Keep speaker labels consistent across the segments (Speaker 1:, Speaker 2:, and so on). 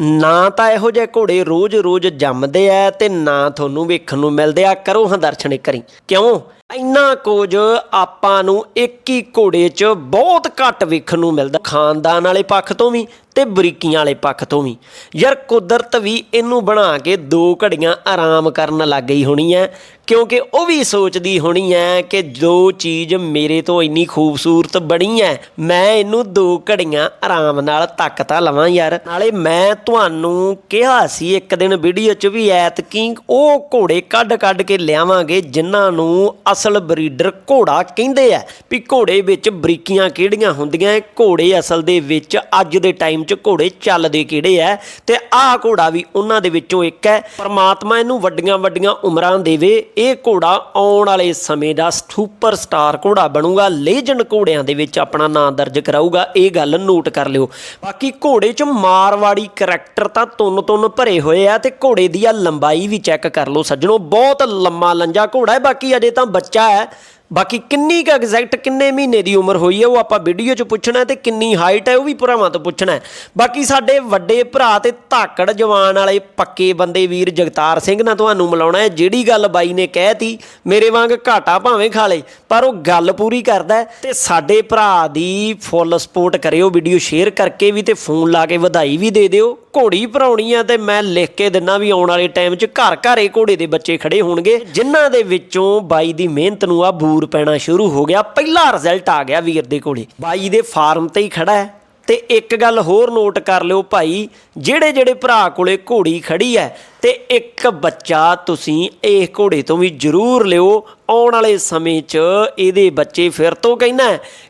Speaker 1: ਨਾ ਤਾਂ ਇਹੋ ਜਿਹੇ ਘੋੜੇ ਰੋਜ਼-ਰੋਜ਼ ਜੰਮਦੇ ਆ ਤੇ ਨਾ ਤੁਹਾਨੂੰ ਵੇਖਣ ਨੂੰ ਮਿਲਦੇ ਆ। ਕਰੋ ਹਾਂ ਦਰਸ਼ਨ ਇੱਕ ਵਾਰੀ। ਕਿਉਂ? ਇੰਨਾ ਕੁਝ ਆਪਾਂ ਨੂੰ ਇੱਕ ਹੀ ਘੋੜੇ 'ਚ ਬਹੁਤ ਘੱਟ ਵੇਖਣ ਨੂੰ ਮਿਲਦਾ। ਖਾਨਦਾਨ ਵਾਲੇ ਪੱਖ ਤੋਂ ਵੀ ਤੇ ਬਰੀਕੀਆਂ ਵਾਲੇ ਪੱਖ ਤੋਂ ਵੀ। ਯਾਰ ਕੁਦਰਤ ਵੀ ਇਹਨੂੰ ਬਣਾ ਕੇ ਦੋ ਘੜੀਆਂ ਆਰਾਮ ਕਰਨ ਲੱਗ ਗਈ ਹੋਣੀ ਹੈ ਕਿਉਂਕਿ ਉਹ ਵੀ ਸੋਚਦੀ ਹੋਣੀ ਹੈ ਕਿ ਜੋ ਚੀਜ਼ ਮੇਰੇ ਤੋਂ ਇੰਨੀ ਖੂਬਸੂਰਤ ਬਣੀ ਹੈ ਮੈਂ ਇਹਨੂੰ ਦੋ ਘੜੀਆਂ ਆਰਾਮ ਨਾਲ ਤੱਕ ਤਾਂ ਲਵਾਂ ਯਾਰ। ਨਾਲੇ ਮੈਂ ਤੁਹਾਨੂੰ ਕਿਹਾ ਸੀ ਇੱਕ ਦਿਨ ਵੀਡੀਓ 'ਚ ਵੀ ਐਤਕੀ ਉਹ ਘੋੜੇ ਕੱਢ ਕੱਢ ਕੇ ਲਿਆਵਾਂਗੇ, ਜਿਨ੍ਹਾਂ ਨੂੰ ਅਸਲ ਬਰੀਡਰ ਘੋੜਾ ਕਹਿੰਦੇ ਆ ਵੀ ਘੋੜੇ ਵਿੱਚ ਬਰੀਕੀਆਂ ਕਿਹੜੀਆਂ ਹੁੰਦੀਆਂ ਹੈ ਘੋੜੇ ਅਸਲ ਦੇ ਵਿੱਚ ਅੱਜ ਦੇ ਟਾਈਮ 'ਚ ਘੋੜੇ ਚੱਲਦੇ ਕਿਹੜੇ ਆ ਤੇ ਆਹ ਘੋੜਾ ਵੀ ਉਹਨਾਂ ਦੇ ਵਿੱਚੋਂ ਇੱਕ ਹੈ ਪਰਮਾਤਮਾ ਇਹਨੂੰ ਵੱਡੀਆਂ ਵੱਡੀਆਂ ਉਮਰਾਂ ਦੇਵੇ। ਇਹ ਘੋੜਾ ਆਉਣ ਵਾਲੇ ਸਮੇਂ ਦਾ ਸੁਪਰ ਸਟਾਰ ਘੋੜਾ ਬਣੂਗਾ। ਲੇਜੈਂਡ ਘੋੜਿਆਂ ਦੇ ਵਿੱਚ ਆਪਣਾ ਨਾਂ ਦਰਜ ਕਰਾਊਗਾ। ਇਹ ਗੱਲ ਨੋਟ ਕਰ ਲਿਓ। ਬਾਕੀ ਘੋੜੇ 'ਚ ਮਾਰਵਾੜੀ ਕਰੈਕਟਰ ਤਾਂ ਤੁੰਨ ਤੁੰਨ ਭਰੇ ਹੋਏ ਆ ਤੇ ਘੋੜੇ ਦੀ ਆ ਲੰਬਾਈ ਵੀ ਚੈੱਕ ਕਰ ਲਓ ਸੱਜਣੋ। ਬਹੁਤ ਲੰਮਾ ਲੰਜਾ ਘੋੜਾ ਹੈ ਬਾਕੀ ਅਜੇ ਤਾਂ ਬੱਚਾ ਹੈ ਬਾਕੀ ਕਿੰਨੀ ਕੁ ਐਗਜ਼ੈਕਟ ਕਿੰਨੇ ਮਹੀਨੇ ਦੀ ਉਮਰ ਹੋਈ ਹੈ ਉਹ ਆਪਾਂ ਵੀਡੀਓ 'ਚ ਪੁੱਛਣਾ ਹੈ ਤੇ ਕਿੰਨੀ ਹਾਈਟ ਹੈ ਉਹ ਵੀ ਭਰਾਵਾਂ ਤੋਂ ਪੁੱਛਣਾ ਬਾਕੀ ਸਾਡੇ ਵੱਡੇ ਭਰਾ ਤੇ ਧਾਕੜ ਜਵਾਨ ਵਾਲੇ ਪੱਕੇ ਬੰਦੇ ਵੀਰ ਜਗਤਾਰ ਸਿੰਘ ਨਾਲ ਤੁਹਾਨੂੰ ਮਿਲਾਉਣਾ ਹੈ, ਜਿਹੜੀ ਗੱਲ ਬਾਈ ਨੇ ਕਹਿਤੀ ਮੇਰੇ ਵਾਂਗ ਘਾਟਾ ਭਾਵੇਂ ਖਾ ਲੇ, ਪਰ ਉਹ ਗੱਲ ਪੂਰੀ ਕਰਦਾ ਹੈ ਤੇ ਸਾਡੇ ਭਰਾ ਦੀ ਫੁੱਲ ਸਪੋਰਟ ਕਰਿਓ ਵੀਡੀਓ ਸ਼ੇਅਰ ਕਰਕੇ ਵੀ ਤੇ ਫੋਨ ਲਾ ਕੇ ਵਧਾਈ ਵੀ ਦੇ ਦਿਓ। ਘੋੜੀ ਭਰਾਉਣੀ ਆ ਤੇ ਮੈਂ ਲਿਖ ਕੇ ਦਿੰਨਾ ਵੀ ਆਉਣ ਵਾਲੇ ਟਾਈਮ 'ਚ ਘਰ ਘਰ ਘੋੜੇ ਦੇ ਬੱਚੇ ਖੜੇ ਹੋਣਗੇ, ਜਿਨ੍ਹਾਂ ਦੇ ਵਿੱਚੋਂ ਬਾਈ ਦੀ ਮਿਹਨਤ ਨੂੰ ਆ ਬੂ ਬੂਰ ਪੈਣਾ ਸ਼ੁਰੂ ਹੋ ਗਿਆ। ਪਹਿਲਾ ਰਿਜ਼ਲਟ ਆ ਗਿਆ ਵੀਰ ਦੇ ਕੋਲੇ। ਬਾਈ ਦੇ ਫਾਰਮ ਤੇ ਹੀ ਖੜਾ ਹੈ। ਤੇ ਇੱਕ ਗੱਲ ਹੋਰ ਨੋਟ ਕਰ ਲਿਓ ਭਾਈ, ਜਿਹੜੇ ਜਿਹੜੇ ਭਰਾ ਕੋਲੇ ਘੋੜੀ ਖੜੀ ਹੈ, ਤੇ ਇੱਕ ਬੱਚਾ ਤੁਸੀਂ ਇਹ ਘੋੜੇ ਤੋਂ ਵੀ ਜ਼ਰੂਰ ਲਿਓ। ਆਉਣ ਵਾਲੇ ਸਮੇਂ 'ਚ ਇਹਦੇ ਬੱਚੇ ਫਿਰ ਤੋਂ ਕਹਿੰਦਾ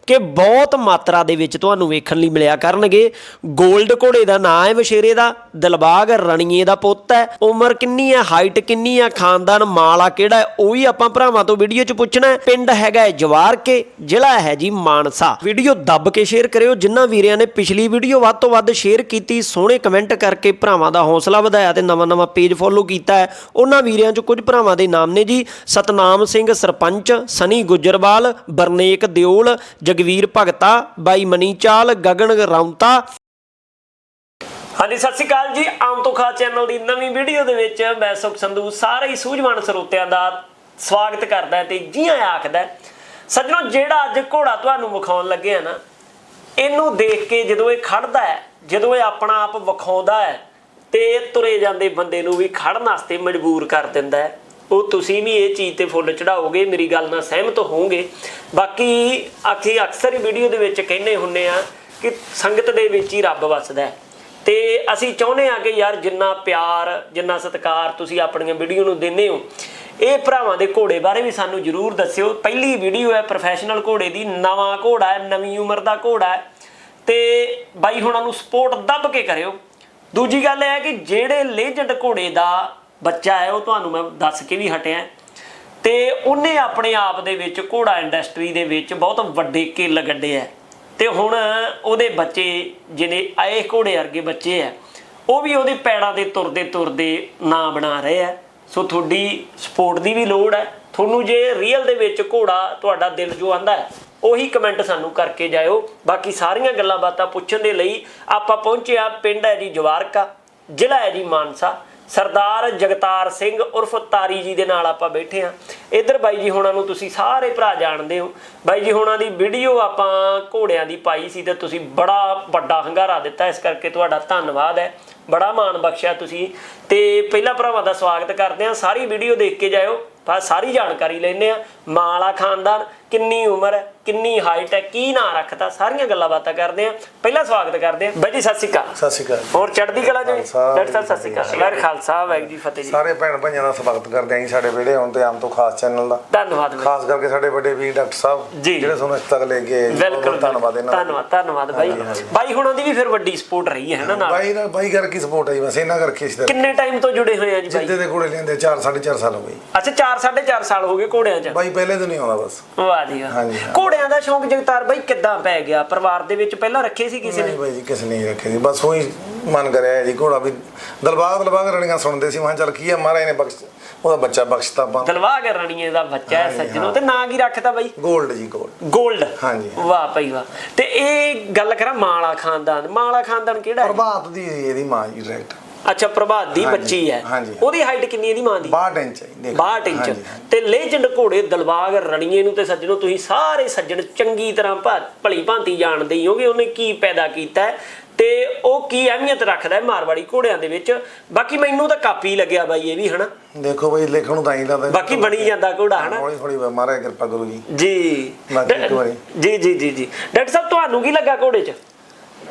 Speaker 1: ਕਿ ਬਹੁਤ ਮਾਤਰਾ ਦੇ ਵਿੱਚ ਤੁਹਾਨੂੰ ਵੇਖਣ ਲਈ ਮਿਲਿਆ ਕਰਨਗੇ। 골ਡ ਘੋੜੇ ਦਾ ਨਾਂ ਹੈ ਵਸ਼ੇਰੇ ਦਾ, ਦਿਲਬਾਗ ਰਣੀਏ ਦਾ ਪੁੱਤ ਹੈ। ਉਮਰ ਕਿੰਨੀ ਹੈ, ਹਾਈਟ ਕਿੰਨੀ ਹੈ, ਖਾਨਦਾਨ ਮਾਲਾ ਕਿਹੜਾ ਹੈ, ਉਹ ਵੀ ਆਪਾਂ ਭਰਾਵਾਂ ਤੋਂ ਵੀਡੀਓ 'ਚ ਪੁੱਛਣਾ ਹੈ। ਪਿੰਡ ਹੈਗਾ ਹੈ ਜਵਾਰ ਕੇ ਜ਼ਿਲ੍ਹਾ ਹੈ ਜੀ ਮਾਨਸਾ। ਵੀਡੀਓ ਦੱਬ ਕੇ ਸ਼ੇਅਰ ਕਰਿਓ ਜਿਨ੍ਹਾਂ ਵੀਰਿਆਂ ਨੇ ਪਿਛਲੀ ਵੀਡੀਓ ਵੱਧ ਤੋਂ ਵੱਧ ਸ਼ੇਅਰ ਕੀਤੀ, ਸੋਹਣੇ ਕਮੈਂਟ ਕਰਕੇ ਭਰਾਵਾਂ ਦਾ ਹੌਸਲਾ ਵਧਾਇਆ ਤੇ ਨਵਾਂ ਨਵਾਂ ਪੇਜ ਫੋਲੋ ਕੀਤਾ ਹੈ। ਉਹਨਾਂ ਵੀਰਿਆਂ 'ਚ ਕੁਝ ਭਰਾਵਾਂ ਦੇ ਨਾਮ ਨੇ ਜੀ, ਸਤਨਾਮ ਸਿੰਘ ਸਰਪੰਚ, ਸਨੀ ਗੁੱਜਰਵਾਲ, ਬਰਨੇਕ ਦਿਓਲ, ਜਗਵੀਰ ਭਗਤਾ, ਬਾਈ ਮਨੀ ਗਗਨ ਰੌਂਤਾ। ਹਾਂਜੀ, ਸਤਿ ਸ਼੍ਰੀ ਅਕਾਲ ਜੀ। ਆਮ ਤੋਂ ਖਾਸ ਚੈਨਲ ਦੀ ਨਵੀਂ ਵੀਡੀਓ ਦੇ ਵਿੱਚ ਮੈਂ ਸੁਖ ਸੰਧੂ, ਸਾਰੇ ਹੀ ਸੂਝਵਾਨ ਸਰੋਤਿਆਂ ਦਾ ਸਵਾਗਤ ਕਰਦਾ ਤੇ ਜੀ ਆਇਆਂ ਆਖਦਾ ਸੱਜਣੋ, ਜਿਹੜਾ ਅੱਜ ਘੋੜਾ ਤੁਹਾਨੂੰ ਵਿਖਾਉਣ ਲੱਗੇ ਆ ਨਾ, ਇਹਨੂੰ ਦੇਖ ਕੇ ਜਦੋਂ ਇਹ ਖੜਦਾ ਹੈ, ਜਦੋਂ ਇਹ ਆਪਣਾ ਆਪ ਵਿਖਾਉਂਦਾ ਹੈ, ਤੇ ਤੁਰੇ ਜਾਂਦੇ ਬੰਦੇ ਨੂੰ ਵੀ ਖੜਨ ਵਾਸਤੇ ਮਜਬੂਰ ਕਰ ਦਿੰਦਾ ਹੈ। ਉਹ ਤੁਸੀਂ ਵੀ ਇਹ ਚੀਜ਼ ਤੇ ਫੁੱਲ ਚੜਾਓਗੇ, ਮੇਰੀ ਗੱਲ ਨਾਲ ਸਹਿਮਤ ਹੋਵੋਗੇ। ਬਾਕੀ ਆਖੀ ਅਕਸਰ ਹੀ ਵੀਡੀਓ ਦੇ ਵਿੱਚ ਕਹਿੰਦੇ ਹੁੰਨੇ ਆ ਕਿ ਸੰਗਤ ਦੇ ਵਿੱਚ ਹੀ ਰੱਬ ਵੱਸਦਾ ਹੈ। ਤੇ ਅਸੀਂ ਚਾਹੁੰਦੇ ਆ ਕਿ ਯਾਰ ਜਿੰਨਾ ਪਿਆਰ, ਜਿੰਨਾ ਸਤਿਕਾਰ ਤੁਸੀਂ ਆਪਣੀਆਂ ਵੀਡੀਓ ਨੂੰ ਦਿੰਦੇ ਹੋ, ਇਹ ਭਰਾਵਾਂ ਦੇ ਘੋੜੇ ਬਾਰੇ ਵੀ ਸਾਨੂੰ ਜਰੂਰ ਦੱਸਿਓ। ਪਹਿਲੀ ਵੀਡੀਓ ਹੈ ਪ੍ਰੋਫੈਸ਼ਨਲ ਘੋੜੇ ਦੀ, ਨਵਾਂ ਘੋੜਾ ਹੈ, ਨਵੀਂ ਉਮਰ ਦਾ ਘੋੜਾ ਹੈ। ਤੇ ਬਾਈ ਹੁਣਾਂ ਨੂੰ ਸਪੋਰਟ ਦੱਬ ਕੇ ਕਰਿਓ। ਦੂਜੀ ਗੱਲ ਇਹ ਹੈ ਕਿ ਜਿਹੜੇ ਲੇਜੈਂਡ ਘੋੜੇ ਦਾ ਬੱਚਾ ਹੈ, ਉਹ ਤੁਹਾਨੂੰ ਮੈਂ ਦੱਸ ਕੇ ਵੀ ਹਟਿਆ। ਤੇ ਉਹਨੇ ਆਪਣੇ ਆਪ ਦੇ ਵਿੱਚ ਘੋੜਾ ਇੰਡਸਟਰੀ ਦੇ ਵਿੱਚ ਬਹੁਤ ਵੱਡੇ ਕਿੱਲ ਗੱਡੇ ਆ ਤੇ ਹੁਣ ਉਹਦੇ ਬੱਚੇ ਜਿਹਨੇ ਆਏ ਘੋੜੇ ਵਰਗੇ ਬੱਚੇ ਆ ਉਹ ਵੀ ਉਹਦੇ ਪੈੜਾਂ ਦੇ ਤੁਰਦੇ ਤੁਰਦੇ ਨਾਂ ਬਣਾ ਰਹੇ ਆ ਸੋ ਤੁਹਾਡੀ ਸਪੋਰਟ ਦੀ ਵੀ ਲੋੜ ਹੈ। ਤੁਹਾਨੂੰ ਜੇ ਰੀਅਲ ਦੇ ਵਿੱਚ ਘੋੜਾ ਤੁਹਾਡਾ ਦਿਲ ਜੋ ਆਂਦਾ ਹੈ, ਉਹੀ ਕਮੈਂਟ ਸਾਨੂੰ ਕਰਕੇ ਜਾਇਓ। ਬਾਕੀ ਸਾਰੀਆਂ ਗੱਲਾਂ ਬਾਤਾਂ ਪੁੱਛਣ ਦੇ ਲਈ ਆਪਾਂ ਪਹੁੰਚੇ ਆ ਪਿੰਡ ਹੈ ਜੀ ਜਵਾਰਕਾ, ਜ਼ਿਲ੍ਹਾ ਹੈ ਜੀ ਮਾਨਸਾ। ਸਰਦਾਰ ਜਗਤਾਰ ਸਿੰਘ ਉਰਫ ਤਾਰੀ ਜੀ ਦੇ ਨਾਲ ਆਪਾਂ ਬੈਠੇ ਆ ਇਧਰ ਬਾਈ ਜੀ ਹੁਣਾਂ ਨੂੰ ਤੁਸੀਂ ਸਾਰੇ ਭਰਾ ਜਾਣਦੇ ਹੋ। ਬਾਈ ਜੀ ਹੁਣਾਂ ਦੀ ਵੀਡੀਓ ਆਪਾਂ ਘੋੜਿਆਂ ਦੀ ਪਾਈ ਸੀ ਤੇ ਤੁਸੀਂ ਬੜਾ ਵੱਡਾ ਹੰਗਾਰਾ ਦਿੱਤਾ। ਇਸ ਕਰਕੇ ਤੁਹਾਡਾ ਧੰਨਵਾਦ ਹੈ। ਬੜਾ ਮਾਣ ਬਖਸ਼ਿਆ ਤੁਸੀਂ। ਤੇ ਪਹਿਲਾ ਭਰਾਵਾਂ ਦਾ ਸਵਾਗਤ ਕਰਦੇ ਆ ਸਾਰੀ ਵੀਡੀਓ ਦੇਖ ਕੇ ਜਾਇਓ। ਬਸ ਸਾਰੀ ਜਾਣਕਾਰੀ ਲੈਣੇ ਆ ਮਾਲਾ ਖਾਨਦਾਨ ਕਿੰਨੀ ਉਮਰ ਹੈ ਕਿੰਨੀ ਹਾਈਟ ਹੈ ਕੀ ਨਾਂ ਰੱਖਤਾ ਸਾਰੀਆਂ ਗੱਲਾਂ ਬਾਤਾਂ ਕਰਦੇ ਆ ਪਹਿਲਾ ਸਵਾਗਤ ਕਰਦੇ ਆ ਬਾਈ ਜੀ ਸਤਿ ਸ਼੍ਰੀ ਅਕਾਲ।
Speaker 2: ਸਤਿ ਸ਼੍ਰੀ ਅਕਾਲ
Speaker 1: ਹੋਰ ਚੜ੍ਹਦੀ ਕਲਾ ਜੀ? ਡਾਕਟਰ ਸਾਹਿਬ ਸਤਿ ਸ਼੍ਰੀ ਅਕਾਲ। ਵਾਹਿਗੁਰੂ ਖਾਲਸਾ ਵਾਹਿਗੁਰੂ ਜੀ ਫਤਿਹ ਜੀ।
Speaker 2: ਸਾਰੇ ਭੈਣ ਭਾਈਆਂ ਦਾ ਸਵਾਗਤ ਕਰਦੇ ਆਂ ਜੀ ਸਾਡੇ ਵਿਹੜੇ ਆਉਣ ਤੇ ਆਮ ਤੋਂ ਖਾਸ ਚੈਨਲ ਦਾ।
Speaker 1: ਧੰਨਵਾਦ।
Speaker 2: ਖਾਸ ਕਰਕੇ ਸਾਡੇ ਵੱਡੇ ਵੀਰ ਡਾਕਟਰ ਸਾਹਿਬ। ਜਿਹੜੇ ਤੁਹਾਨੂੰ ਇੱਥੇ ਤੱਕ ਲੈ ਕੇ
Speaker 1: ਬਿਲਕੁਲ
Speaker 2: ਧੰਨਵਾਦ ਇਹਨਾਂ ਦਾ।
Speaker 1: ਧੰਨਵਾਦ ਧੰਨਵਾਦ ਬਾਈ। ਬਾਈ ਹੁਣਾਂ ਦੀ ਵੀ ਫਿਰ ਵੱਡੀ ਸਪੋਰਟ ਰਹੀ ਹੈ ਨਾ ਨਾਲ?
Speaker 2: ਬਾਈ ਨਾਲ ਬਾਈ ਕਰਕੇ ਸਪੋਰਟ ਆਈ ਬਸ ਇਹਨਾਂ ਕਰਕੇ ਇਸ ਤਰ੍ਹਾਂ।
Speaker 1: ਕਿੰਨੇ ਟਾਈਮ ਤੋਂ ਜੁੜੇ ਹੋਏ ਆ ਜੀ ਬਾਈ?
Speaker 2: ਜਿੱਦੇ ਦੇ ਕੋਲੇ ਲੈਂਦੇ 4 4.5 ਸਾਲ ਹੋ ਗਏ।
Speaker 1: ਅੱਛਾ 4 4.5 ਸਾਲ ਹੋ ਗਏ ਘੋੜਿਆਂ 'ਚ?
Speaker 2: ਬਾਈ ਪਹਿਲੇ ਦਿਨ ਹੀ ਆਉਂਦਾ ਬਸ। ਹਾਂਜੀ, ਹਾਂ।
Speaker 1: ਘੋੜਿਆਂ ਦਾ ਸ਼ੌਂਕ ਜਗਤਾਰ ਬਾਈ ਕਿੱਦਾਂ ਪੈ ਗਿਆ? ਪਰਿਵਾਰ ਦੇ ਵਿੱਚ ਪਹਿਲਾਂ ਰੱਖੇ ਸੀ ਕਿਸੇ
Speaker 2: ਨਹੀਂ
Speaker 1: ਨੇ
Speaker 2: ਬਾਈ ਜੀ ਕਿਸ ਨੇ ਨਹੀਂ ਰੱਖੇ ਸੀ ਬਸ ਉਹੀ ਮਨ ਕਰਿਆ ਜੀ ਘੋੜਾ ਵੀ ਦਲਬਾਗ ਦਲਬਾਗ ਰਣੀਆਂ ਸੁਣਦੇ ਸੀ। ਮੈਂ ਕਿਹਾ ਚੱਲ ਕੀ ਆ ਮਹਾਰਾਜ ਨੇ ਬਖਸ਼ ਉਹਦਾ ਬੱਚਾ ਬਖਸ਼ਤਾ ਆਪਾਂ
Speaker 1: ਦਲਵਾਗ ਰਾਣੀਏ ਦਾ ਬੱਚਾ ਹੈ
Speaker 2: ਹਾਂਜੀ,
Speaker 1: ਸੱਜਣੋ।
Speaker 2: ਹਾਂ।
Speaker 1: ਤੇ ਨਾਂ ਕੀ ਰੱਖਤਾ ਬਾਈ?
Speaker 2: Gold ji Gold.
Speaker 1: ਗੋਲਡ।
Speaker 2: ਹਾਂਜੀ।
Speaker 1: ਵਾਹ ਭਾਈ ਵਾਹ। ਤੇ ਇਹ ਗੱਲ ਕਰਾਂ ਮਾਲਾ ਖਾਨਦਾਨ। ਮਾਲਾ ਖਾਨਦਾਨ ਕਿਹੜਾ ਹੈ?
Speaker 2: ਪ੍ਰਭਾਤ ਦੀ ਇਹਦੀ ਮਾਂ ਜੀ ਡਾਇਰੈਕਟ।
Speaker 1: ਅੱਛਾ ਪ੍ਰਭਾਤ ਦੀ
Speaker 2: ਹਾਂਜੀ,
Speaker 1: ਬੱਚੀ ਹੈ।
Speaker 2: ਹਾਂਜੀ।
Speaker 1: ਉਹਦੀ ਹਾਈਟ ਕਿੰਨੀ ਹੈ ਇਹਦੀ ਮਾਂ ਦੀ?
Speaker 2: 62 ਇੰਚ ਹੈ ਦੇਖੋ।
Speaker 1: 62 ਇੰਚ। ਤੇ ਲੇਜੈਂਡ ਘੋੜੇ ਦਲਵਾਗ ਰਣੀਏ ਨੂੰ ਤੇ ਸੱਜਣੋ ਤੁਸੀਂ ਸਾਰੇ ਸੱਜਣ ਚੰਗੀ ਤਰ੍ਹਾਂ ਭਾ- ਭਲੀ ਭਾਂਤੀ ਜਾਣਦੇ ਹੀ ਹੋਗੇ ਉਹਨੇ ਕੀ ਪੈਦਾ ਕੀਤਾ ਹੈ ਤੇ ਉਹ ਕੀ ਅਹਿਮੀਅਤ ਰੱਖਦਾ ਹੈ ਮਾਰਵਾੜੀ ਘੋੜਿਆਂ ਦੇ ਵਿੱਚ। ਬਾਕੀ ਮੈਨੂੰ ਤਾਂ ਕਾਪੀ ਲੱਗਿਆ ਬਾਈ ਇਹ ਵੀ ਹਨਾ?
Speaker 2: ਦੇਖੋ ਬਾਈ ਲਿਖਣ ਨੂੰ ਤਾਂ ਹੀ ਲੱਗਦਾ
Speaker 1: ਬਾਕੀ ਬਣੀ ਜਾਂਦਾ ਘੋੜਾ ਹਨਾ?
Speaker 2: ਹੌਲੀ ਹੌਲੀ ਮਹਾਰਾਜ ਕਿਰਪਾ ਕਰੋ ਜੀ।
Speaker 1: ਜੀ
Speaker 2: ਬਾਕੀ ਇੱਕ ਵਾਰੀ।
Speaker 1: ਜੀ ਜੀ ਜੀ ਜੀ। ਡਾਕਟਰ ਸਾਹਿਬ ਤੁਹਾਨੂੰ ਕੀ ਲੱਗਾ ਘੋੜੇ 'ਚ?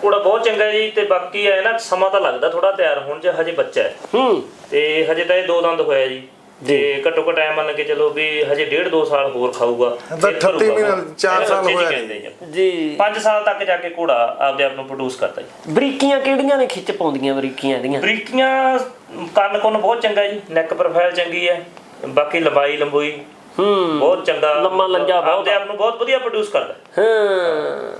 Speaker 3: ਘੋੜਾ ਬਹੁਤ ਚੰਗਾ ਜੀ ਤੇ ਬਾਕੀ ਹੈ ਨਾ ਸਮਾਂ ਤਾਂ ਲੱਗਦਾ ਥੋੜਾ ਤਿਆਰ ਹੋਣ ਚ ਹਜੇ ਬੱਚਾ ਹੈ।
Speaker 1: ਹੂੰ।
Speaker 3: ਤੇ ਹਜੇ ਤਾਂ ਇਹ ਦੋ ਦੰਦ ਹੋਇਆ ਜੀ। ਤੇ ਘੱਟੋ ਘੱਟ ਐ ਮੰਨ ਕੇ ਚਲੋ ਵੀ ਹਜੇ ਡੇਢ ਦੋ ਸਾਲ ਹੋਰ ਖਾਊਗਾ।
Speaker 2: ਤਾਂ
Speaker 3: ਫਿਰ
Speaker 2: 38
Speaker 3: ਭਰੂਗਾ।
Speaker 2: ਮਹੀਨੇ, ਚਾਰ
Speaker 3: ਇਹਨੂੰ
Speaker 2: ਸਾਲ
Speaker 3: ਬੱਚੇ ਜੀ
Speaker 2: ਹੋਇਆ
Speaker 3: ਕਹਿੰਦੇ ਜੀ।
Speaker 1: ਜੀ।
Speaker 3: ਪੰਜ ਸਾਲ ਤੱਕ ਜਾ ਕੇ ਘੋੜਾ ਆਪਦੇ ਆਪ ਨੂੰ ਪ੍ਰੋਡਿਊਸ ਕਰਦਾ ਜੀ।
Speaker 1: ਬਰੀਕੀਆਂ ਕਿਹੜੀਆਂ ਨੇ ਖਿੱਚ ਪਾਉਂਦੀਆਂ ਬਰੀਕੀਆਂ ਦੀਆਂ
Speaker 3: ਬਰੀਕੀਆਂ ਕੰਨ ਕੁੰਨ ਬਹੁਤ ਚੰਗਾ ਜੀ। ਨੈਕ ਪ੍ਰੋਫਾਈਲ ਚੰਗੀ ਹੈ। ਬਾਕੀ ਲੰਬਾਈ ਲੰਬੋਈ
Speaker 1: ਹੂੰ।
Speaker 3: ਬਹੁਤ ਚੰਗਾ।
Speaker 1: ਲੰਮਾ ਲੰਜਾ ਬਹੁਤ।
Speaker 3: ਆਪਦੇ ਆਪ ਨੂੰ ਬਹੁਤ ਵਧੀਆ ਪ੍ਰੋਡਿਊਸ ਕਰਦਾ।
Speaker 1: ਹਾਂ।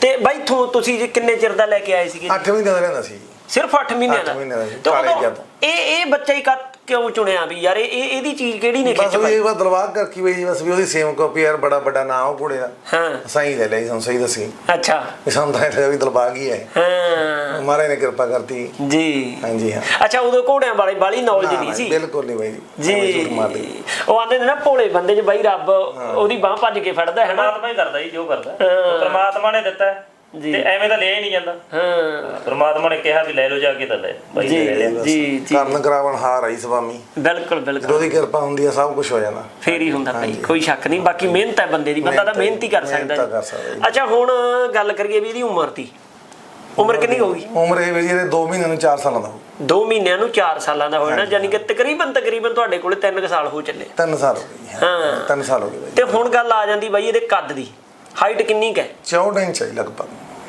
Speaker 1: ਤੇ ਬਾਈ ਥੋ ਤੁਸੀਂ ਜੀ ਕਿੰਨੇ ਚਿਰ ਦਾ ਲੈ ਕੇ ਆਏ ਸੀਗੇ?
Speaker 2: 8 ਮਹੀਨੇ ਦਾ ਰਹਿੰਦਾ ਸੀ।
Speaker 1: ਸਿਰਫ 8 ਮਹੀਨਿਆਂ ਦਾ?
Speaker 2: ਅੱਠ ਮਹੀਨਿਆਂ ਦਾ ਜੀ,
Speaker 1: ਤੇ
Speaker 2: ਕਾਲੇ
Speaker 1: ਉਦੋਂ
Speaker 2: ਜਿਹਾ ਤੋਂ।
Speaker 1: ਇਹ ਇਹ ਬੱਚਾ ਹੀ ਕਿਉਂ ਚੁਣਿਆ ਵੀ ਯਾਰ ਇਹ ਇਹ- ਇਹਦੀ ਚੀਜ਼ ਕਿਹੜੀ ਨੇ
Speaker 2: ਬਸ
Speaker 1: ਖਿੱਚ
Speaker 2: ਵੀ
Speaker 1: ਪਾਈ
Speaker 2: ਇਹ ਵਾਰ ਦਲਵਾਗ ਕਰ ਕੀ ਬਈ ਬਸ ਵੀ ਉਹਦੀ ਸੇਮ ਕਾਪੀ ਯਾਰ ਬੜਾ ਵੱਡਾ ਨਾਂ ਉਹ ਕੁੜੇ ਦਾ।
Speaker 1: ਹਾਂ।
Speaker 2: ਸਹੀ ਲੈ ਲਈ ਸਾਨੂੰ ਸਹੀ ਦੱਸੀ।
Speaker 1: ਅੱਛਾ।
Speaker 2: ਵੀ ਸਾਨੂੰ ਤਾਂ ਇਹ ਵੀ ਦਲਬਾਗ ਹੀ ਹੈ।
Speaker 1: ਹਾਂ।
Speaker 2: ਮਹਾਰਾਜ ਨੇ ਕਿਰਪਾ ਕਰਤੀ।
Speaker 1: ਜੀ।
Speaker 2: ਹਾਂਜੀ ਹਾਂ।
Speaker 1: ਅੱਛਾ ਉਦੋਂ ਘੋੜਿਆਂ ਬਾਰੇ ਬਾਲੀ ਨੌਲੇਜ
Speaker 2: ਨਾ,
Speaker 1: ਨਹੀਂ
Speaker 2: ਨਾ,
Speaker 1: ਸੀ?
Speaker 2: ਬਿਲਕੁਲ ਨਹੀਂ ਬਾਈ ਜੀ। ਐਵੇਂ ਝੂਠ ਮਾਰ ਲਈ।
Speaker 1: ਜੀ ਉਹ ਆਂਦੇ ਨੇ ਨਾ ਭੋਲੇ ਬੰਦੇ 'ਚ ਬਾਈ ਰੱਬ ਉਹਦੀ ਬਾਹ ਭੱਜ ਕੇ ਫੜਦਾ ਹੈ ਨਾ।
Speaker 3: ਪਰਮਾਤਮਾ ਹੀ ਕਰਦਾ ਜੀ ਜੋ ਕਰਦਾ।
Speaker 1: ਹਾਂ।
Speaker 3: ਪਰਮਾਤਮਾ ਨੇ ਦਿੱਤਾ। ਹੈ
Speaker 1: ਜੀ।
Speaker 3: ਤੇ ਐਵੇਂ ਤਾਂ ਲਿਆ ਹੀ ਨਹੀਂ ਜਾਂਦਾ।
Speaker 1: ਹਾਂ।
Speaker 3: ਪਰਮਾਤਮਾ ਨੇ ਕਿਹਾ ਵੀ ਲੈ ਲਓ ਜਾ ਕੇ ਤਾਂ ਲੈ। ਬਾਈ
Speaker 1: ਜੀ
Speaker 3: ਨੇ ਲੈ ਲਿਆ
Speaker 1: ਜੀ ਜੀ।
Speaker 2: ਕਰਨ ਕਰਾਵਣ ਹਾਰ ਆਈ ਸੁਆਮੀ
Speaker 1: ਬਿਲਕੁਲ
Speaker 2: ਜਦੋਂ
Speaker 1: ਬਿਲਕੁਲ
Speaker 2: ਉਹਦੀ ਕਿਰਪਾ ਹੁੰਦੀ ਆ ਸਭ ਕੁਝ ਹੋ ਜਾਂਦਾ।
Speaker 1: ਫੇਰ ਹੀ ਹੁੰਦਾ ਭਾਈ ਕੋਈ ਸ਼ੱਕ ਨਹੀਂ। ਬਾਕੀ ਮਿਹਨਤ ਹੈ ਬੰਦੇ ਦੀ ਬੰਦਾ ਤਾਂ
Speaker 2: ਮਿਹਨਤ ਹੈ,
Speaker 1: ਹੀ ਕਰ
Speaker 2: ਮਿਹਨਤ
Speaker 1: ਸਕਦਾ
Speaker 2: ਤਾਂ
Speaker 1: ਜੀ।
Speaker 2: ਕਰ ਸਕਦਾ ਜੀ।
Speaker 1: ਅੱਛਾ ਹੁਣ ਗੱਲ ਕਰੀਏ ਵੀ ਇਹਦੀ ਉਮਰ ਦੀ। ਉਮਰ ਕਿੰਨੀ ਹੋ ਗਈ?
Speaker 2: ਉਮਰ ਇਹ ਵੀ ਇਹਦੇ 2 ਮਹੀਨਿਆਂ ਨੂੰ 4 ਸਾਲਾਂ ਦਾ ਹੋ
Speaker 1: 2 ਮਹੀਨਿਆਂ ਨੂੰ 4 ਸਾਲਾਂ ਦਾ ਹੋਣਾ ਯਾਨੀ ਕਿ ਤਕਰੀਬਨ ਤਕਰੀਬਨ ਤੁਹਾਡੇ ਕੋਲੇ 3 ਸਾਲ ਹੋ ਚੱਲੇ।
Speaker 2: 3 ਸਾਲ ਹੋ ਗਏ
Speaker 1: ਹਾਂ।
Speaker 2: 3 ਸਾਲ ਹੋ ਗਏ ਬਾਈ।
Speaker 1: ਤੇ ਹੁਣ ਗੱਲ ਆ ਜਾਂਦੀ ਬਾਈ ਇਹਦੇ ਕੱਦ ਦੀ। ਹਾਈਟ ਕਿੰਨੀ ਕੁ ਹੈ?
Speaker 2: 64 ਇੰਚ ਹੈ ਜੀ ਲਗਭਗ।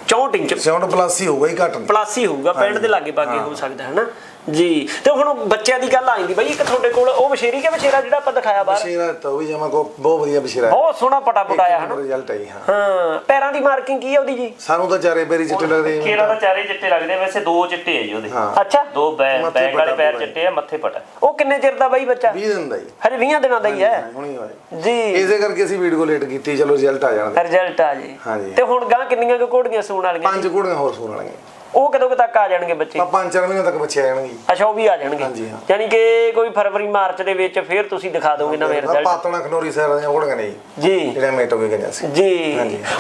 Speaker 1: 64 ਇੰਚ
Speaker 2: 64 ਪਲੱਸ ਹੀ ਹੋਊਗਾ ਹੀ ਘੱਟ
Speaker 1: ਪਲੱਸ ਹੋਊਗਾ 65 ਦੇ ਲਾਗੇ ਬਾਗੇ ਹੋ ਸਕਦਾ ਹੈ ਨਾ ਜੀ। ਤੇ ਹੁਣ ਬੱਚਿਆਂ ਦੀ ਗੱਲ ਆ ਜਾਂਦੀ ਬਾਈ ਇੱਕ ਤੁਹਾਡੇ ਕੋਲ ਉਹ ਬਸ਼ੇਰੀ ਕੇ ਬਸ਼ੇਰਾ ਜਿਹੜਾ ਆਪਾਂ ਦਿਖਾਇਆ ਬਾਹਰ?
Speaker 2: ਬਸ਼ੀਰਾ ਤਾਂ ਉਹ ਵੀ ਜਮਾ ਕੋ ਬਹੁਤ ਵਧੀਆ ਬਸ਼ੀਰਾ
Speaker 1: ਬਹੁਤ ਸੋਹਣਾ ਪਟਾ ਪਟਾਇਆ ਹਨਾ?
Speaker 2: ਰਿਜ਼ਲਟ ਆਈ ਹਾਂ।
Speaker 1: ਹਾਂ ਪੈਰਾਂ ਦੀ ਮਾਰਕਿੰਗ ਕੀ ਹੈ ਉਹਦੀ ਜੀ?
Speaker 2: ਸਾਨੂੰ ਤਾਂ ਚਾਰੇ ਬੇਰੀ ਚਿੱਟੇ ਲੱਗਦੇ
Speaker 3: ਖੇਰਾ ਤਾਂ ਚਾਰੇ ਚਿੱਟੇ ਲੱਗਦੇ ਆ, ਵੈਸੇ ਦੋ ਚਿੱਟੇ ਆ ਜੀ ਉਹਦੇ।
Speaker 2: ਹਾਂ।
Speaker 1: ਅੱਛਾ?
Speaker 3: ਦੋ ਬੈ-
Speaker 2: ਮੱਥੇ
Speaker 3: ਬੈਕ ਵਾਲੇ
Speaker 2: ਪਟਾ
Speaker 3: ਪੈਰ
Speaker 2: ਪੂਰਾ
Speaker 3: ਚਿੱਟੇ ਆ ਮੱਥੇ ਪਟਾ।
Speaker 1: ਉਹ ਕਿੰਨੇ ਚਿਰ ਦਾ ਬਾਈ ਬੱਚਾ?
Speaker 2: 20 ਦਿਨ ਦਾ ਜੀ।
Speaker 1: ਹਜੇ 20 ਦਿਨਾਂ ਦਾ ਹੀ ਹੈ।
Speaker 2: ਹੁਣੀ ਹੋਇਆ।
Speaker 1: ਜੀ।
Speaker 2: ਇਸੇ ਕਰਕੇ ਅਸੀਂ ਵੀਡੀਓ ਲੇਟ ਕੀਤੀ ਚਲੋ ਰਿਜ਼ਲਟ ਆ ਜਾਣਗੇ
Speaker 1: ਰਿਜ਼ਲਟ ਆ ਜੀ।
Speaker 2: ਹਾਂਜੀ।
Speaker 1: ਤੇ ਹੁਣ ਗਾਂ ਕਿੰਨੀਆਂ ਕੁ ਘੋੜੀਆਂ ਸੂਣ ਵਾਲੀਆਂ
Speaker 2: ਪੰਜ ਕੁੜੀਆਂ ਹੋਰ ਸੂਣ ਵਾਲੀਆਂ।
Speaker 1: ਉਹ ਕਦੋਂ ਕੁ ਤੱਕ ਆ ਜਾਣਗੇ ਬੱਚੇ?
Speaker 2: ਆ ਪੰਜ ਚਾਰ ਮਹੀਨੇ ਤੱਕ ਬੱਚੇ ਆ ਜਾਣਗੇ।
Speaker 1: ਅੱਛਾ ਉਹ ਵੀ ਆ ਜਾਣਗੇ।
Speaker 2: ਹਾਂਜੀ, ਹਾਂ।
Speaker 1: ਯਾਨੀ ਕਿ ਕੋਈ ਫਰਵਰੀ ਮਾਰਚ ਦੇ ਵਿੱਚ ਫਿਰ ਤੁਸੀਂ ਦਿਖਾ ਦੋਗੇ ਨਵੇਂ ਰਿਜ਼ਲਟ
Speaker 2: ਪਾਤਣਾ ਖਨੋਰੀ ਸਾਹਿਬ ਦੀਆਂ ਕੁੜੀਆਂ ਨੇ ਜੀ।
Speaker 1: ਜੀ।
Speaker 2: ਜਿਹੜੀਆਂ ਮੇਟ ਹੋ ਗਈਆਂ ਸੀ
Speaker 1: ਜੀ।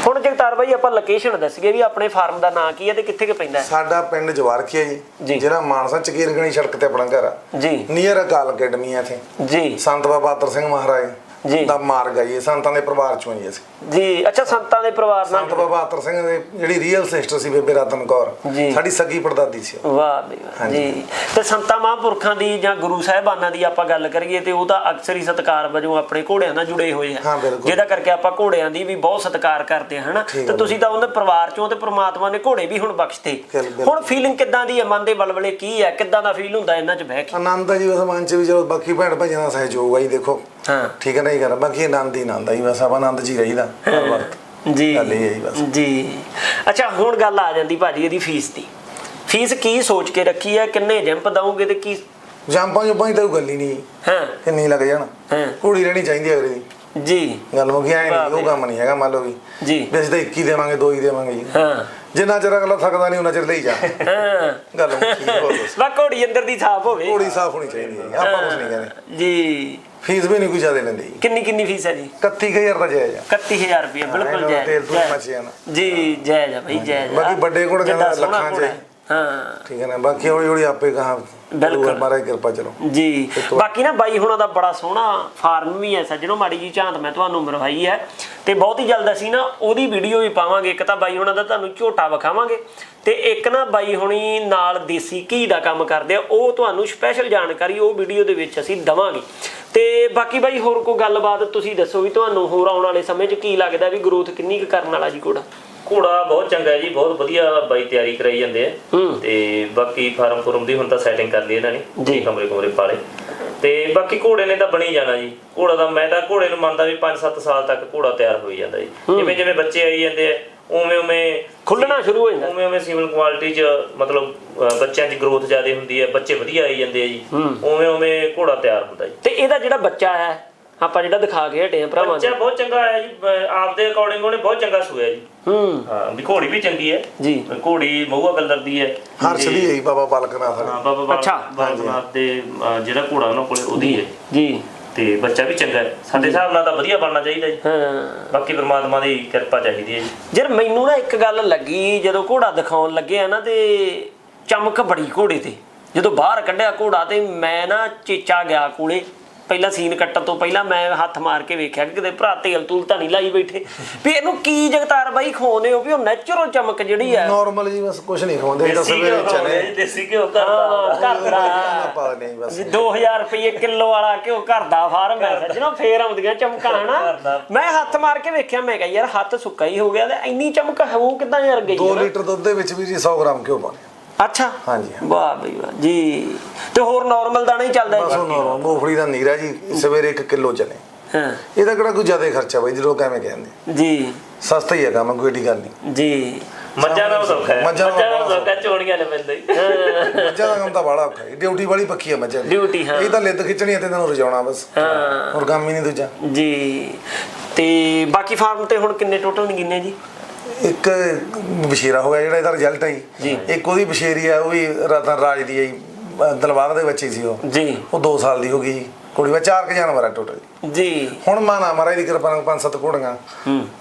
Speaker 1: ਹੁਣ ਜਗਤਾਰ ਬਾਈ ਆਪਾਂ ਲੋਕੇਸ਼ਨ ਦੱਸੀਏ ਵੀ ਆਪਣੇ ਫਾਰਮ ਦਾ ਨਾਂ ਕੀ ਹੈ ਤੇ ਕਿੱਥੇ ਕਿ ਪੈਂਦਾ ਹੈ?
Speaker 2: ਸਾਡਾ ਪਿੰਡ ਜਵਾਰਖੀ ਹੈ
Speaker 1: ਜੀ।
Speaker 2: ਜਿਹੜਾ ਮਾਨਸਾ ਚਕੀਰਗਣੀ ਸੜਕ ਤੇ ਆਪਣਾ ਘਰ ਆ।
Speaker 1: ਜੀ।
Speaker 2: ਨੀਅਰ ਅਕਾਲ ਅਕੈਡਮੀ ਆ ਇੱਥੇ।
Speaker 1: ਜੀ।
Speaker 2: ਸੰਤ ਬਾਬਾ ਅਤਰ ਸਿੰਘ ਮਹਾਰਾਜ।
Speaker 1: ਜੀ।
Speaker 2: ਦਾ ਮਾਰਗ ਆ ਜੀ ਇਹ ਸੰਤਾਂ ਦੇ ਪਰਿਵਾਰ ਚੋਂ ਹੀ ਅਸੀਂ।
Speaker 1: ਜੀ ਅੱਛਾ ਸੰਤਾਂ ਦੇ ਪਰਿਵਾਰ ਨਾਲ
Speaker 2: ਸੰਤ ਬਾਬਾ ਅਤਰ ਸਿੰਘ ਦੇ ਜਿਹੜੀ ਰੀਅਲ ਸਿਸਟਰ ਸੀ ਬੇਬੇ ਰਤਨ ਕੌਰ
Speaker 1: ਜੀ।
Speaker 2: ਸਾਡੀ ਸਗੀ ਪੜਦਾਦੀ ਸੀ ਉਹ।
Speaker 1: ਵਾਹ ਬਈ ਵਾਹ
Speaker 2: ਹਾਂਜੀ।
Speaker 1: ਜੀ। ਤੇ ਸੰਤਾਂ ਮਹਾਂਪੁਰਖਾਂ ਦੀ ਜਾਂ ਗੁਰੂ ਸਾਹਿਬਾਨਾਂ ਦੀ ਆਪਾਂ ਗੱਲ ਕਰੀਏ ਤੇ ਉਹ ਤਾਂ ਅਕਸਰ ਹੀ ਸਤਕਾਰ ਵਜੋਂ ਆਪਣੇ ਘੋੜਿਆਂ ਨਾਲ ਜੁੜੇ ਹੋਏ ਆ।
Speaker 2: ਹਾਂ, ਬਿਲਕੁਲ।
Speaker 1: ਜਿਹਦਾ ਕਰਕੇ ਆਪਾਂ ਘੋੜਿਆਂ ਦੀ ਵੀ ਬਹੁਤ ਸਤਿਕਾਰ ਕਰਦੇ ਹਾਂ ਹਨਾ?
Speaker 2: ਠੀਕ
Speaker 1: ਤੇ ਤੁਸੀਂ ਤਾਂ ਉਹਨਾਂ ਪਰਿਵਾਰ ਚੋਂ ਤੇ ਪ੍ਰਮਾਤਮਾ ਨੇ ਘੋੜੇ ਵੀ ਹੁਣ ਬਖਸ਼ਤੇ। ਹੁਣ ਫੀਲਿੰਗ ਕਿੱਦਾਂ ਦੀ ਹੈ ਮਨ ਦੇ ਬਲਬਲੇ ਕੀ ਹੈ ਕਿੱਦਾਂ ਦਾ ਫੀਲ ਹੁੰਦਾ ਇਹਨਾਂ 'ਚ ਬਹਿ ਕੇ?
Speaker 2: ਆਨੰਦ ਆ ਜੀ ਉਸ ਮਨ ਚ ਵੀ ਚਲੋ ਬਾਕੀ ਭੈਣ ਭਾਈਆਂ ਦਾ ਸਹਿਯੋਗ ਆ ਜੀ ਦੇਖੋ।
Speaker 1: ਹਾਂ।
Speaker 2: ਠੀਕ ਹੈ ਨਹੀਂ ਕਰ ਬਾਕੀ ਆਨੰਦ ਹੀ ਆਨੰਦ ਆ ਜੀ ਬਸ ਆਪਾਂ ਆਨੰਦ ਚ ਹੀ ਰਹੀਦਾ ਹਰ ਵਕਤ।
Speaker 1: ਜੀ।
Speaker 2: ਗੱਲ ਇਹ ਹੈ ਬਸ।
Speaker 1: ਜੀ। ਅੱਛਾ ਹੁਣ ਗੱਲ ਆ ਜਾਂਦੀ ਭਾਜੀ ਇਹਦੀ ਫੀਸ ਦੀ। ਫੀਸ ਕੀ ਸੋਚ ਕੇ ਰੱਖੀ ਹੈ ਕਿੰਨੇ ਜੰਪ ਦਵੋਗੇ ਤੇ ਕੀ?
Speaker 2: ਜੰਪਾਂ ਜੁੰਪਾਂ ਹੀ ਤਾਂ ਕੋਈ ਗੱਲ ਹੀ ਨਹੀਂ।
Speaker 1: ਹਾਂ।
Speaker 2: ਕਿੰਨੀ ਲੱਗ ਜਾਣ।
Speaker 1: ਹਾਂ।
Speaker 2: ਕੁੜੀ ਰਹਿਣੀ ਚਾਹੀਦੀ ਹੈ ਅਗਲੇ ਦੀ।
Speaker 1: ਜੀ।
Speaker 2: ਗੱਲ ਮੁਕੀ ਐ ਨਹੀਂ ਉਹ ਕੰਮ ਨਹੀਂ ਹੈਗਾ ਮੰਨ ਲਓ ਵੀ।
Speaker 1: ਜੀ।
Speaker 2: ਵੀ ਅਸੀਂ ਤਾਂ 21 ਦੇਵਾਂਗੇ ਦੋ ਹੀ ਦੇਵਾਂਗੇ ਜੀ।
Speaker 1: ਹਾਂ।
Speaker 2: ਜਿੰਨਾ ਚਿਰ ਅਗਲਾ ਥੱਕਦਾ ਨਹੀਂ ਉਹਨਾਂ ਚਿਰ ਲਈ ਜਾ।
Speaker 1: ਹਾਂ।
Speaker 2: ਗੱਲ ਮੁੱਕੀ ਹੋਰ ਦੱਸ।
Speaker 1: ਵਾ ਘੋੜੀ ਅੰਦਰ ਦੀ ਸਾਫ਼ ਹੋਵੇ।
Speaker 2: ਘੋੜੀ ਸਾਫ਼ ਹੋਣੀ ਚਾਹੀਦੀ ਹੈ ਆਪਾਂ ਕੁਝ ਨਹੀਂ ਕਹਿੰਦੇ।
Speaker 1: ਜੀ।
Speaker 2: ਫੀਸ ਵੀ ਨਹੀਂ ਕੋਈ ਜ਼ਿਆਦਾ ਲੈਂਦੇ। ਜੀ
Speaker 1: ਕਿੰਨੀ ਕਿੰਨੀ ਫੀਸ ਹੈ ਜੀ?
Speaker 2: 31000 ਦਾ ਜਾਇਜ਼ ਆ।
Speaker 1: 31000 ਰੁਪਏ ਬਿਲਕੁਲ
Speaker 2: ਤੇਲ ਨਾ।
Speaker 1: ਜੀ ਜਾਇਜ਼ ਆ ਭਾਈ ਜਾਇਜ਼।
Speaker 2: ਬਾਕੀ ਵੱਡੇ
Speaker 1: ਜਿੱਦਾਂ
Speaker 2: ਕਹਿੰਦਾ ਲੱਖਾਂ 'ਚ। ਹੈ। ਠੀਕ ਹੈ ਨਾ ਬਾਕੀ ਹੌਲੀ ਹੌਲੀ ਆਪੇ ਕਹਾ
Speaker 1: ਬਿਲਕੁਲ।
Speaker 2: ਮਹਾਰਾਜ ਕਿਰਪਾ ਚਲੋ।
Speaker 1: ਜੀ। ਬਾਕੀ ਨਾ ਬਾਈ ਹੁਣਾਂ ਦਾ ਬੜਾ ਸੋਹਣਾ ਫਾਰਮ ਵੀ ਹੈ ਸੱਜਣੋ ਮਾੜੀ ਜੀ ਝਾਂਤ ਮੈਂ ਤੁਹਾਨੂੰ ਮਰਵਾਈ ਹੈ ਤੇ ਬਹੁਤ ਹੀ ਜਲਦ ਅਸੀਂ ਨਾ ਉਹਦੀ ਵੀਡੀਓ ਵੀ ਪਾਵਾਂਗੇ। ਇੱਕ ਤਾਂ ਬਾਈ ਹੁਣਾਂ ਦਾ ਤੁਹਾਨੂੰ ਝੋਟਾ ਵਿਖਾਵਾਂਗੇ। ਤੇ ਇੱਕ ਨਾ ਬਾਈ ਹੁਣੀ ਨਾਲ ਦੇਸੀ ਘੀ ਦਾ ਕੰਮ ਕਰਦੇ ਆ ਉਹ ਤੁਹਾਨੂੰ ਸਪੈਸ਼ਲ ਜਾਣਕਾਰੀ ਉਹ ਵੀਡੀਓ ਦੇ ਵਿੱਚ ਅਸੀਂ ਦਵਾਂਗੇ। ਤੇ ਬਾਕੀ ਬਾਈ ਹੋਰ ਕੋਈ ਗੱਲਬਾਤ ਤੁਸੀਂ ਦੱਸੋ ਵੀ ਤੁਹਾਨੂੰ ਹੋਰ ਆਉਣ ਵਾਲੇ ਸਮੇਂ 'ਚ ਕੀ ਲੱਗਦਾ ਵੀ ਗਰੋਥ ਕਿੰਨੀ ਕੁ ਕਰਨ ਵਾਲਾ ਜੀ ਘੋੜਾ?
Speaker 3: ਘੋੜਾ ਬਹੁਤ ਚੰਗਾ ਹੈ ਜੀ ਬਹੁਤ ਵਧੀਆ ਬਾਈ ਤਿਆਰੀ ਕਰਾਈ ਜਾਂਦੇ ਆ। ਤੇ ਬਾਕੀ ਫਾਰਮ ਫੁਰਮ ਦੀ ਹੁਣ ਤਾਂ ਸੈਟਿੰਗ ਕਰ ਲਈ ਇਹਨਾਂ ਨੇ
Speaker 1: ਜੀ।
Speaker 3: ਕਮਰੇ ਕਮਰੇ ਪਾਲੇ ਤੇ ਬਾਕੀ ਘੋੜੇ ਨੇ ਤਾਂ ਬਣੀ ਜਾਣਾ ਜੀ। ਘੋੜਾ ਦਾ ਮੈਂ ਤਾਂ ਘੋੜੇ ਨੂੰ ਮੰਨਦਾ ਵੀ 5-7 ਸਾਲ ਤੱਕ ਘੋੜਾ ਤਿਆਰ ਹੋਈ ਜਾਂਦਾ ਜੀ। ਜਿਵੇਂ ਜਿਵੇਂ ਬੱਚੇ ਆਈ ਜਾਂਦੇ ਆ ਉਵੇਂ ਉਵੇਂ
Speaker 1: ਖੁੱਲਣਾ ਸ਼ੁਰੂ ਹੋ ਜਾਂਦਾ।
Speaker 3: ਉਵੇਂ ਉਵੇਂ ਸਿਵਲ ਕੁਆਲਿਟੀ ਚ ਮਤਲਬ ਬੱਚਿਆਂ ਦੀ ਗਰੋਥ ਜ਼ਿਆਦਾ ਹੁੰਦੀ ਹੈ ਬੱਚੇ ਵਧੀਆ ਆਈ ਜਾਂਦੇ ਆ ਜੀ। ਉਵੇਂ ਉਵੇਂ ਘੋੜਾ ਤਿਆਰ ਹੁੰਦਾ ਜੀ।
Speaker 1: ਤੇ ਇਹਦਾ ਜਿਹੜਾ ਬੱਚਾ ਹੈ ਆਪਾਂ ਜਿਹੜਾ ਦਿਖਾ ਕੇ ਹਟੇ ਆ ਭਰਾਵਾਂ
Speaker 3: ਬੱਚਾ ਬਹੁਤ ਚੰਗਾ ਆਇਆ ਜੀ ਆਪਦੇ ਅਕੋਰਡਿੰਗ ਉਹਨੇ ਬਹੁਤ ਚੰਗਾ ਸੂਇਆ ਜੀ।
Speaker 1: ਹੂੰ।
Speaker 3: ਹਾਂ ਵੀ ਘੋੜੀ ਵੀ ਚੰਗੀ ਹੈ।
Speaker 1: ਜੀ।
Speaker 3: ਘੋੜੀ ਮਹੂਆ ਕਲਰ ਦੀ ਹੈ।
Speaker 2: ਹਰਸ਼ ਦੀ ਹੈ ਬਾਬਾ ਬਾਲਕਨਾਥ
Speaker 3: ਹਾਂ ਬਾਬਾ ਬਾਲ-
Speaker 1: ਅੱਛਾ।
Speaker 3: ਬਾਲਕਨਾਥ ਦੇ ਜਿਹੜਾ ਘੋੜਾ ਉਹਨਾਂ ਕੋਲੇ ਉਹਦੀ ਹੈ।
Speaker 1: ਜੀ।
Speaker 3: ਤੇ ਬੱਚਾ ਵੀ ਚੰਗਾ ਹੈ। ਸਾਡੇ ਹਿਸਾਬ ਨਾਲ ਤਾਂ ਵਧੀਆ ਬਣਨਾ ਚਾਹੀਦਾ ਜੀ।
Speaker 1: ਹਾਂ।
Speaker 3: ਬਾਕੀ ਪ੍ਰਮਾਤਮਾ ਦੀ ਕਿਰਪਾ ਚਾਹੀਦੀ ਹੈ ਜੀ।
Speaker 1: ਯਾਰ ਮੈਨੂੰ ਨਾ ਇੱਕ ਗੱਲ ਲੱਗੀ ਜਦੋਂ ਘੋੜਾ ਦਿਖਾਉਣ ਲੱਗੇ ਆ ਨਾ ਤੇ ਚਮਕ ਬੜੀ ਘੋੜੇ ਤੇ। ਜਦੋਂ ਬਾਹਰ ਕੱਢਿਆ ਘੋੜਾ ਤੇ ਮੈਂ ਨਾ ਚੇਚਾ ਗਿਆ ਕੋਲੇ। ਪਹਿਲਾਂ ਸੀਨ ਕੱਟਣ ਤੋਂ ਪਹਿਲਾਂ ਮੈਂ ਹੱਥ ਮਾਰ ਕੇ ਵੇਖਿਆ ਕਿ ਕਿਤੇ ਭਰਾ ਤੇਲ ਤੂਲ ਤਾਂ ਨਹੀਂ ਲਾਈ ਬੈਠੇ। ਵੀ ਇਹਨੂੰ ਕੀ ਜਗਤਾਰ ਬਾਈ ਖਵਾਉਂਦੇ ਹੋ ਵੀ ਉਹ ਨੈਚੁਰਲ ਚਮਕ ਜਿਹੜੀ ਆ?
Speaker 2: ਨਾਰਮਲ ਜੀ ਬਸ ਕੁਝ ਨਹੀਂ ਖਵਾਉਂਦੇ ਤਾਂ
Speaker 3: ਦੇਸੀ
Speaker 2: ਸਵੇਰੇ ਚਨੇ।
Speaker 3: ਦੇਸੀ ਘਿਓ ਕਰਦਾ
Speaker 1: ਹਾਂ, ਘਰ ਦਾ।
Speaker 2: ਪਾ ਨਹੀਂ ਬਸ।
Speaker 1: ਵੀ 2000 ਰੁਪਏ ਕਿਲੋ ਵਾਲਾ ਘਿਓ ਘਰ ਦਾ ਫਾਰਮ ਹੈ ਸੱਜਣਾ ਫੇਰ ਆਉਂਦੀਆਂ ਚਮਕਾਂ ਹਨਾ? ਮੈਂ ਹੱਥ ਮਾਰ ਕੇ ਵੇਖਿਆ ਮੈਂ ਕਿਹਾ ਯਾਰ ਹੱਥ ਸੁੱਕਾ ਹੀ ਹੋ ਗਿਆ ਤੇ ਇੰਨੀ ਚਮਕ ਹੋ ਕਿਦਾਂ ਯਾਰ ਗਈ
Speaker 2: 2
Speaker 1: ਹਨਾ?
Speaker 2: ਲੀਟਰ ਦੁੱਧ ਦੇ ਵਿੱਚ ਵੀ ਜੀ 100 ਗ੍ਰਾਮ ਘਿਓ ਪਾਉਂਦੇ
Speaker 1: ਅੱਛਾ।
Speaker 2: ਹਾਂਜੀ।
Speaker 1: ਵਾਹ ਬਈ ਵਾਹ। ਜੀ ਤੇ ਹੋਰ ਨਾਰਮਲ ਦਾਣਾ ਹੀ ਚੱਲਦਾ
Speaker 2: ਬਸ
Speaker 1: ਹੈ
Speaker 2: ਉਹ ਨਾਰਮਲ ਮੂੰਗਫਲੀ ਦਾ ਨੀਰਾ ਜੀ ਸਵੇਰੇ 1 ਕਿਲੋ ਚਨੇ।
Speaker 1: ਹਾਂ।
Speaker 2: ਇਹਦਾ ਕਿਹੜਾ ਕੋਈ ਜ਼ਿਆਦਾ ਖਰਚਾ ਬਾਈ ਜੀ ਲੋਕ ਐਵੇਂ ਕਹਿੰਦੇ।
Speaker 1: ਜੀ।
Speaker 2: ਸਸਤਾ ਹੀ ਹੈ ਕੰਮ ਕੋਈ ਏਡੀ ਗੱਲ ਨਹੀਂ।
Speaker 1: ਜੀ।
Speaker 3: ਮੱਝਾਂ ਨਾਲ ਸੌਖਾ ਹੈ।
Speaker 2: ਮੱਝਾਂ ਨਾਲ
Speaker 3: ਸੌਖਾ ਚੋਣੀਆਂ ਨੇ ਪੈਂਦਾ ਜੀ
Speaker 2: ਮੱਝਾਂ ਦਾ ਕੰਮ ਤਾਂ ਬੜਾ ਔਖਾ ਹੈ। ਡਿਊਟੀ ਵਾਲੀ ਪੱਕੀ ਹੈ ਮੱਝਾਂ ਦੀ।
Speaker 1: Duty, ਹਾਂ।
Speaker 2: ਇਹ ਤਾਂ ਲਿੱਦ ਖਿੱਚਣੀ ਹੈ ਤੇ ਇਹਨਾਂ ਨੂੰ ਰਜਾਉਣਾ ਬਸ।
Speaker 1: ਹਾਂ।
Speaker 2: ਹੋਰ ਕੰਮ ਹੀ ਨਹੀਂ ਦੂਜਾ।
Speaker 1: ਜੀ। ਤੇ ਬਾਕੀ ਫਾਰਮ ਤੇ ਹੁਣ ਕਿੰਨੇ ਟੋਟਲ ਗਿੰਨੇ ਜੀ?
Speaker 2: ਇੱਕ ਬਸ਼ੀਰਾ ਹੋ ਗਿਆ ਜਿਹੜਾ ਇਹਦਾ ਰਿਜ਼ਲਟ ਹੈ ਜੀ। ਇੱਕ ਉਹਦੀ ਬਸ਼ੇਰੀ ਆ ਉਹ ਵੀ ਰਤਨ ਰਾਜ ਦੀ ਹੈ ਦਲਬਾਗ ਦੇ ਬੱਚੇ ਸੀ ਉਹ।
Speaker 1: ਜੀ।
Speaker 2: ਉਹ 2 ਸਾਲ ਦੀ ਹੋ ਗਈ ਜੀ। ਕੁੜੀ ਵਾ ਚਾਰ ਕ ਜਾਨਵਰ ਆ ਟੋਟਲ
Speaker 1: ਜੀ।
Speaker 2: ਹੁਣ ਮਾਨਾ ਮਹਾਰਾਜ ਦੀ ਕਿਰਪਾ ਨਾਲ ਪੰਜ ਸੱਤ ਘੋੜੀਆਂ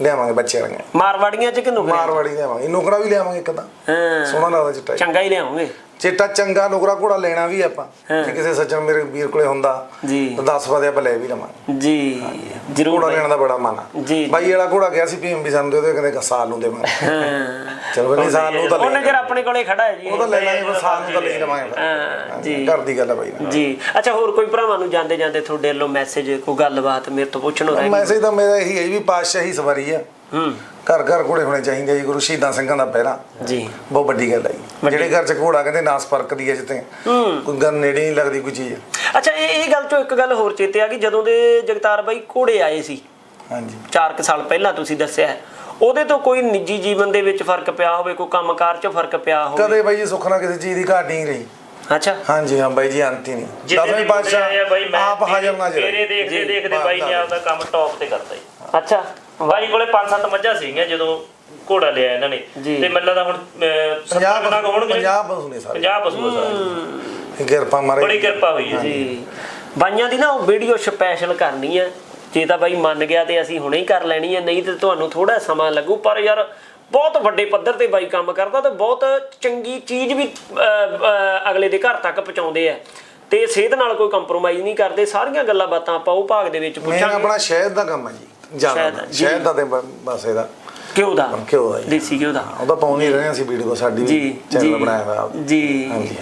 Speaker 2: ਲਿਆਵਾਂਗੇ ਬੱਚੇ ਵਾਲੀਆਂ।
Speaker 1: ਮਾਰਵਾੜੀਆਂ ਚ ਕਿੰਨੂ
Speaker 2: ਮਾਰਵਾੜੀ ਲਿਆਵਾਂਗੇ। ਨੁਕਰਾ ਵੀ ਲਿਆਵਾਂਗੇ ਇੱਕ ਤਾਂ।
Speaker 1: ਹਾਂ।
Speaker 2: ਸੋਹਣਾ ਲੱਗਦਾ ਚਿੱਟਾ।
Speaker 1: ਚੰਗਾ ਹੀ ਲਿਆਉਂਗੇ।
Speaker 2: ਚਿੱਟਾ ਚੰਗਾ ਨੁਕਰਾ ਘੋੜਾ ਲੈਣਾ ਵੀ ਆਪਾਂ। ਜੇ ਕਿਸੇ ਸੱਜਣ ਮੇਰੇ ਵੀਰ ਕੋਲੇ ਹੁੰਦਾ
Speaker 1: ਜੀ।
Speaker 2: ਤਾਂ 10 ਵਜੇ ਆਪਾਂ ਲੈ ਵੀ ਲਵਾਂਗੇ।
Speaker 1: ਜੀ ਜਰੂਰ
Speaker 2: ਘੋੜਾ ਲੈਣ ਦਾ ਬੜਾ ਮਨ ਆ।
Speaker 1: ਜੀ।
Speaker 2: ਬਾਈ ਵਾਲਾ ਘੋੜਾ ਗਿਆ ਸੀ ਭੀਮ ਵੀ ਸਾਨੂੰ ਦੇ ਉਹਦੇ ਕਹਿੰਦੇ ਸਾਲ ਨੂੰ ਦੇਵਾਂਗੇ।
Speaker 1: ਹਾਂ।
Speaker 2: ਚਲੋ ਬੰਦੇ ਸਾਲ ਨੂੰ ਤਾਂ
Speaker 1: ਉਹਨੇ
Speaker 2: ਲੈ
Speaker 1: ਜਰ ਆਪਣੇ ਕੋਲੇ ਖੜਾ ਹੈ ਜੀ।
Speaker 2: ਉਹ ਤਾਂ ਲੈ ਲਾਂਗੇ ਪਰ ਸਾਲ ਨੂੰ ਤਾਂ ਲੈ ਲਵਾਂਗੇ।
Speaker 1: ਜੀ।
Speaker 2: ਘਰ ਦੀ ਗੱਲ ਆ ਬਾਈ
Speaker 1: ਜੀ। ਅੱਛਾ ਹੋਰ ਕੋਈ ਭਰਾਵਾਂ ਨੂੰ ਜਾਂਦੇ ਜਾਂਦੇ ਤੁਹਾਡੇ ਵੱਲੋਂ ਮੈਸੇਜ ਕੋਈ ਗੱਲਬਾਤ ਮੇਰੇ ਤੋਂ ਪੁੱਛਣੋ ਰਹਿ
Speaker 2: ਮੈਸੇਜ ਤਾਂ ਮੇਰਾ ਇਹੀ ਹੈ ਵੀ ਪਾਤਸ਼ਾਹੀ ਸਵਾਰੀ ਆ।
Speaker 1: ਹੂੰ।
Speaker 2: ਘਰ ਘਰ ਘੋੜੇ ਹੋਣੇ ਚਾਹੀਦੇ ਜੀ ਗੁਰੂ ਸ਼ਹੀਦਾਂ ਸਿੰਘਾਂ ਦਾ ਪਹਿਰਾ।
Speaker 1: ਜੀ।
Speaker 2: ਬਹੁਤ ਵੱਡੀ ਗੱਲ ਹੈ ਜੀ। ਜਿਹੜੇ ਘਰ ਚ ਘੋੜਾ ਕਹਿੰਦੇ ਨਾਸ ਪਰਕਦੀ ਹੈ ਜਿੱਤੇ ਕੋਈ ਗੱਲ ਨੇੜੇ ਨਹੀਂ ਲੱਗਦੀ ਕੋਈ ਚੀਜ਼।
Speaker 1: ਅੱਛਾ ਇਹ ਇਹ ਗੱਲ ਚੋਂ ਇੱਕ ਗੱਲ ਹੋਰ ਚੇਤੇ ਆ ਗਈ ਜਦੋਂ ਦੇ ਜਗਤਾਰ ਬਾਈ ਘੋੜੇ ਆਏ ਸੀ।
Speaker 2: ਹਾਂਜੀ।
Speaker 1: 4 ਸਾਲ ਪਹਿਲਾਂ ਤੁਸੀਂ ਦੱਸਿਆ ਹੈ, ਉਹਦੇ ਤੋਂ ਕੋਈ ਨਿੱਜੀ ਜੀਵਨ ਦੇ ਵਿੱਚ ਫ਼ਰਕ ਪਿਆ ਹੋਵੇ ਕੋਈ ਕੰਮਕਾਰ 'ਚ ਫ਼ਰਕ ਪਿਆ ਹੋਵੇ?
Speaker 2: ਕਦੇ ਬਾਈ ਜੀ ਸੁੱਖ ਨਾਲ ਕਿਸੇ ਚੀਜ਼ ਦੀ ਘਾਟ ਨਹੀਂ ਰਹੀ।
Speaker 1: ਅੱਛਾ।
Speaker 2: ਹਾਂਜੀ ਹਾਂ ਬਾਈ ਜੀ ਅੰਤ ਹੀ ਨਹੀਂ ਦਸਵੇਂ
Speaker 3: ਮੈਂ
Speaker 2: ਆਪ ਹਾਜ਼ਰ ਨਾਜ਼ਰ ਹੈ।
Speaker 3: ਦੇਖਦੇ
Speaker 1: ਜੀ,
Speaker 3: ਦੇਖਦੇ ਬਾਈ ਨੇ ਆਪਦਾ ਕੰਮ ਟੌਪ ਤੇ ਕਰਤਾ ਜੀ।
Speaker 1: ਅੱਛਾ।
Speaker 3: ਬਾਈ ਕੋਲੇ 5-7 ਮੱਝਾਂ ਸੀਗੀਆਂ ਜਦੋਂ ਘੋੜਾ ਲਿਆ ਇਹਨਾਂ ਨੇ।
Speaker 1: ਜੀ।
Speaker 3: ਤੇ ਮੈਨੂੰ ਲੱਗਦਾ ਹੁਣ
Speaker 2: 50
Speaker 3: 50 ਹੋਣਗੇ
Speaker 2: ਪੰਜਾਬ ਬਸ ਨੇ ਸਾਰੇ।
Speaker 3: 50 ਪਸ਼ੂ ਆ ਸਾਰੇ।
Speaker 2: ਕਿਰਪਾ ਮਾਰੇ।
Speaker 3: ਬੜੀ ਕਿਰਪਾ ਹੋਈ ਹੈ। ਜੀ
Speaker 1: ਜੀ। ਬਾਈਆਂ ਦੀ ਨਾ ਉਹ ਵੀਡੀਓ ਸਪੈਸ਼ਲ ਕਰਨੀ ਹੈ ਜੇ ਤਾਂ ਬਾਈ ਮੰਨ ਗਿਆ ਤੇ ਅਸੀਂ ਹੁਣੇ ਹੀ ਕਰ ਲੈਣੀ ਹੈ ਨਹੀਂ ਤੇ ਤੁਹਾਨੂੰ ਥੋੜਾ ਸਮਾਂ ਲੱਗੂ। ਪਰ ਯਾਰ ਬਹੁਤ ਵੱਡੇ ਪੱਧਰ ਤੇ ਬਾਈ ਕੰਮ ਕਰਦਾ ਤੇ ਬਹੁਤ ਚੰਗੀ ਚੀਜ਼ ਵੀ ਅਹ, ਅਹ, ਅਗਲੇ ਦੇ ਘਰ ਤੱਕ ਪਹੁੰਚਾਉਂਦੇ ਆ। ਤੇ ਸਿਹਤ ਨਾਲ ਕੋਈ ਕੰਪਰੋਮਾਈਜ਼ ਨਹੀਂ ਕਰਦੇ। ਸਾਰੀਆਂ ਗੱਲਾਂ ਬਾਤਾਂ ਆਪਾਂ ਉਹ ਭਾਗ ਦੇ ਵਿੱਚ ਪੁੱਛਾਂਗੇ।
Speaker 2: ਆਪਣਾ ਸ਼ਹਿਦ ਦਾ ਕੰਮ ਹੈ ਜੀ ਜ਼ਿਆਦਾ।
Speaker 1: ਸ਼ਹਿਦ, ਜੀ।
Speaker 2: ਸ਼ਹਿਦ ਦਾ ਤੇ ਬ- ਬਸ ਇਹਦਾ।
Speaker 1: ਘਿਓ ਦਾ
Speaker 2: ਘਿਓ ਦਾ ਜੀ।
Speaker 1: ਦੇਸੀ ਘਿਓ ਦਾ
Speaker 2: ਉਹਦਾ ਪਾਉਂਦੇ ਰਹੇ ਹਾਂ ਅਸੀਂ ਵੀਡੀਓ ਸਾਡੀ
Speaker 1: ਜੀ
Speaker 2: ਵੀ
Speaker 1: ਜੀ
Speaker 2: ਚੈਨਲ ਬਣਾਇਆ ਹੋਇਆ।
Speaker 1: ਜੀ
Speaker 2: ਹਾਂਜੀ।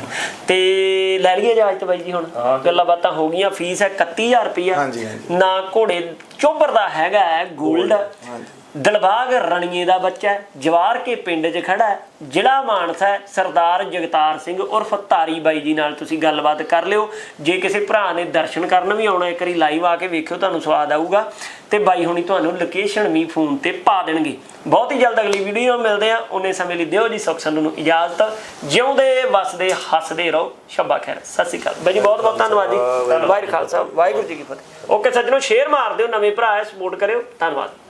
Speaker 1: ਤੇ ਲੈ ਲਈਏ ਇਜਾਜ਼ਤ ਬਾਈ ਜੀ ਹੁਣ ਗੱਲਾਂ ਬਾਤਾਂ ਹੋ ਗਈਆਂ ਫੀਸ ਹੈ 31000 ਰੁਪਇਆ
Speaker 2: ਹਾਂਜੀ, ਹਾਂਜੀ।
Speaker 1: ਨਾ ਘੋੜੇ ਚੋਬਰ ਦਾ ਹੈਗਾ ਹੈ 골ਡ
Speaker 2: ਹਾਂਜੀ।
Speaker 1: ਦਲਬਾਗ ਰਣੀਏ ਦਾ ਬੱਚਾ ਜਵਾਰ ਕੇ ਪਿੰਡ 'ਚ ਖੜਾ ਹੈ ਜ਼ਿਲ੍ਹਾ ਮਾਨਸਾ ਹੈ ਸਰਦਾਰ ਜਗਤਾਰ ਸਿੰਘ ਉਰਫ ਤਾਰੀ ਬਾਈ ਜੀ ਨਾਲ ਤੁਸੀਂ ਗੱਲਬਾਤ ਕਰ ਲਿਓ। ਜੇ ਕਿਸੇ ਭਰਾ ਨੇ ਦਰਸ਼ਨ ਕਰਨ ਵੀ ਆਉਣਾ ਇੱਕ ਵਾਰੀ ਲਾਈਵ ਆ ਕੇ ਵੇਖਿਓ ਤੁਹਾਨੂੰ ਸਵਾਦ ਆਊਗਾ। ਤੇ ਬਾਈ ਹੁਣੀ ਤੁਹਾਨੂੰ ਲੋਕੇਸ਼ਨ ਵੀ ਫੋਨ ਤੇ ਪਾ ਦੇਣਗੇ। ਬਹੁਤ ਹੀ ਜਲਦ ਅਗਲੀ ਵੀਡੀਓ ਮਿਲਦੇ ਆ ਉਹਨੇ ਸਮੇਂ ਲਈ ਦਿਓ ਜੀ ਸੁਖ ਸੰਨ ਨੂੰ ਇਜਾਜ਼ਤ। ਜਿਉਂਦੇ ਵਸਦੇ ਹੱਸਦੇ ਰਹੋ। ਸ਼ੱਬਾ ਖੈਰ। ਸਤਿ ਸ਼੍ਰੀ ਅਕਾਲ। ਬਾਈ ਜੀ ਬਹੁਤ ਬਹੁਤ ਧੰਨਵਾਦ ਜੀ। ਵਾਹਿਗੁਰੂ ਖਾਲਸਾ ਵਾਹਿਗੁਰੂ ਜੀ ਕੀ ਫਤਿਹ। ਓਕੇ ਸੱਜਣੋ ਸ਼ੇਅਰ ਮਾਰ ਦਿਓ। ਨਵੇਂ ਭਰਾ ਹੈ ਸਪੋਰਟ ਕਰਿਓ। ਧੰਨਵਾਦ।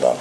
Speaker 2: Ja.